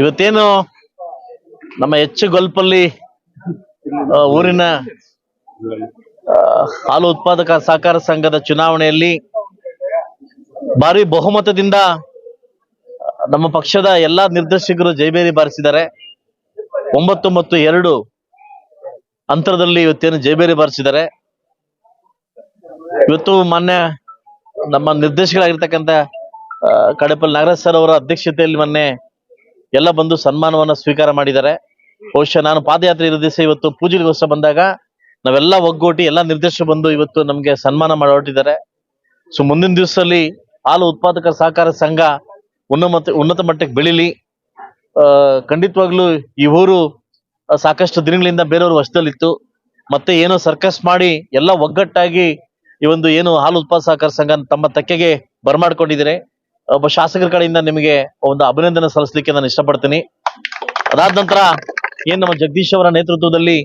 ಇವತ್ತೇನು ನಮ್ಮ ಹೆಚ್ಚು ಗೊಲ್ಪಲ್ಲಿ ಊರಿನ ಹಾಲು ಉತ್ಪಾದಕ ಸಹಕಾರ ಸಂಘದ ಚುನಾವಣೆಯಲ್ಲಿ ಭಾರಿ ಬಹುಮತದಿಂದ ನಮ್ಮ ಪಕ್ಷದ ಎಲ್ಲಾ ನಿರ್ದೇಶಕರು ಜೈಬೇರಿ ಬಾರಿಸಿದ್ದಾರೆ. ಒಂಬತ್ತು ಮತ್ತು ಎರಡು ಅಂತರದಲ್ಲಿ ಇವತ್ತೇನು ಜೈಬೇರಿ ಬಾರಿಸಿದ್ದಾರೆ. ಇವತ್ತು ಮೊನ್ನೆ ನಮ್ಮ ನಿರ್ದೇಶಕರಾಗಿರ್ತಕ್ಕಂಥ ಆ, ಕಡಪಲ್ಲಿ ನಾಗರಾಜ್ ಸರ್ ಅವರ ಅಧ್ಯಕ್ಷತೆಯಲ್ಲಿ ಮೊನ್ನೆ ಎಲ್ಲ ಬಂದು ಸನ್ಮಾನವನ್ನ ಸ್ವೀಕಾರ ಮಾಡಿದ್ದಾರೆ. ಬಹುಶಃ ನಾನು ಪಾದಯಾತ್ರೆ ಇರೋ ದಿವಸ ಇವತ್ತು ಪೂಜೆಗೋಸ್ಕರ ಬಂದಾಗ ನಾವೆಲ್ಲ ಒಗ್ಗೂಟಿ ಎಲ್ಲ ನಿರ್ದೇಶಕರು ಬಂದು ಇವತ್ತು ನಮ್ಗೆ ಸನ್ಮಾನ ಮಾಡಿ ಹೊರಟಿದ್ದಾರೆ ಸೊ ಮುಂದಿನ ದಿವಸದಲ್ಲಿ ಹಾಲು ಉತ್ಪಾದಕರ ಸಹಕಾರ ಸಂಘ ಉನ್ನತ ಉನ್ನತ ಮಟ್ಟಕ್ಕೆ ಬೆಳಿಲಿ. ಖಂಡಿತವಾಗ್ಲೂ ಈ ಊರು ಸಾಕಷ್ಟು ದಿನಗಳಿಂದ ಬೇರೆಯವರು ವಶದಲ್ಲಿತ್ತು. ಮತ್ತೆ ಏನೋ ಸರ್ಕಸ್ ಮಾಡಿ ಎಲ್ಲ ಒಗ್ಗಟ್ಟಾಗಿ ಈ ಒಂದು ಏನು ಹಾಲು ಉತ್ಪಾದಕ ಸಹಕಾರ ಸಂಘ ತಮ್ಮ ತಕ್ಕೆಗೆ ಬರಮಾಡ್ಕೊಂಡಿದ್ದಾರೆ. ಒಬ್ಬ ಶಾಸಕರ ಕಡೆಯಿಂದ ನಿಮಗೆ ಒಂದು ಅಭಿನಂದನೆ ಸಲ್ಲಿಸಲಿಕ್ಕೆ ನಾನು ಇಷ್ಟಪಡ್ತೀನಿ. ಅದಾದ ನಂತರ ಏನ್ ನಮ್ಮ ಜಗದೀಶ್ ಅವರ ನೇತೃತ್ವದಲ್ಲಿ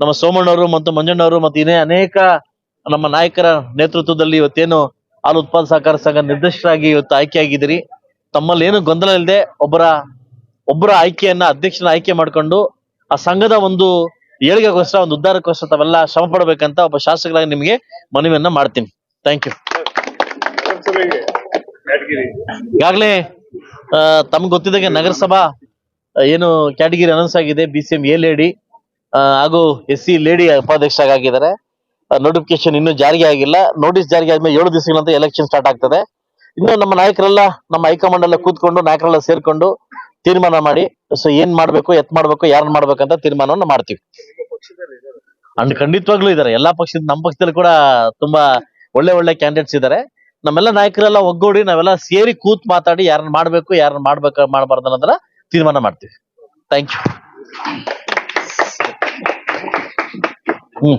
ನಮ್ಮ ಸೋಮಣ್ಣವರು ಮತ್ತು ಮಂಜಣ್ಣವರು ಮತ್ತು ಇನ್ನೇ ಅನೇಕ ನಮ್ಮ ನಾಯಕರ ನೇತೃತ್ವದಲ್ಲಿ ಇವತ್ತೇನು ಹಾಲು ಉತ್ಪಾದಕ ಸಹಕಾರ ಸಂಘ ನಿರ್ದೇಶಕರಾಗಿ ಇವತ್ತು ಆಯ್ಕೆಯಾಗಿದ್ದೀರಿ. ತಮ್ಮಲ್ಲಿ ಏನು ಗೊಂದಲ ಇಲ್ಲದೆ ಒಬ್ಬರ ಒಬ್ಬರ ಆಯ್ಕೆಯನ್ನ ಅಧ್ಯಕ್ಷನ ಆಯ್ಕೆ ಮಾಡ್ಕೊಂಡು ಆ ಸಂಘದ ಒಂದು ಏಳಿಗೆಗೋಸ್ಕರ, ಒಂದು ಉದ್ಧಾರಕ್ಕೋಸ್ಕರ ತಾವೆಲ್ಲ ಶ್ರಮ ಪಡಬೇಕಂತ ಒಬ್ಬ ಶಾಸಕರಾಗಿ ನಿಮಗೆ ಮನವಿಯನ್ನ ಮಾಡ್ತೀನಿ. ಥ್ಯಾಂಕ್ ಯು ಈಗಾಗಲೇ ತಮ್ಗೆ ಗೊತ್ತಿದ್ದಾಗೆ ನಗರಸಭಾ ಏನು ಕ್ಯಾಟಗಿರಿ ಅನೌನ್ಸ್ ಆಗಿದೆ B C M A lady ಹಾಗೂ ಎಸ್ ಸಿ ಲೇಡಿ ಉಪಾಧ್ಯಕ್ಷರಾಗಿದ್ದಾರೆ. ನೋಟಿಫಿಕೇಶನ್ ಇನ್ನೂ ಜಾರಿಗೆ ಆಗಿಲ್ಲ. ನೋಟಿಸ್ ಜಾರಿಗೆ ಆದ್ಮೇಲೆ ಏಳು ದಿವಸಗಳ ನಂತರ ಎಲೆಕ್ಷನ್ ಸ್ಟಾರ್ಟ್ ಆಗ್ತದೆ. ಇನ್ನು ನಮ್ಮ ನಾಯಕರೆಲ್ಲ ನಮ್ಮ ಹೈಕಮಾಂಡ್ ಎಲ್ಲ ಕೂತ್ಕೊಂಡು ನಾಯಕರೆಲ್ಲ ಸೇರ್ಕೊಂಡು ತೀರ್ಮಾನ ಮಾಡಿ ಸೊ ಏನ್ ಮಾಡ್ಬೇಕು ಎತ್ ಮಾಡ್ಬೇಕು ಯಾರನ್ನ ಮಾಡ್ಬೇಕಂತ ತೀರ್ಮಾನವನ್ನು ಮಾಡ್ತೀವಿ. ಅಂಡ್ ಖಂಡಿತವಾಗ್ಲೂ ಇದಾರೆ ಎಲ್ಲಾ ಪಕ್ಷದ ನಮ್ಮ ಪಕ್ಷದಲ್ಲಿ ಕೂಡ ತುಂಬಾ ಒಳ್ಳೆ ಒಳ್ಳೆ ಕ್ಯಾಂಡಿಡೇಟ್ಸ್ ಇದಾರೆ ನಮ್ಮೆಲ್ಲ ನಾಯಕರೆಲ್ಲ ಒಗ್ಗೂಡಿ ನಾವೆಲ್ಲ ಸೇರಿ ಕೂತ್ ಮಾತಾಡಿ ಯಾರನ್ನ ಮಾಡ್ಬೇಕು ಯಾರನ್ನ ಮಾಡ್ಬೇಕು, ಮಾಡಬಾರ್ದು ಅನ್ನೋದನ್ನ ತೀರ್ಮಾನ ಮಾಡ್ತೀವಿ. Thank you hmm.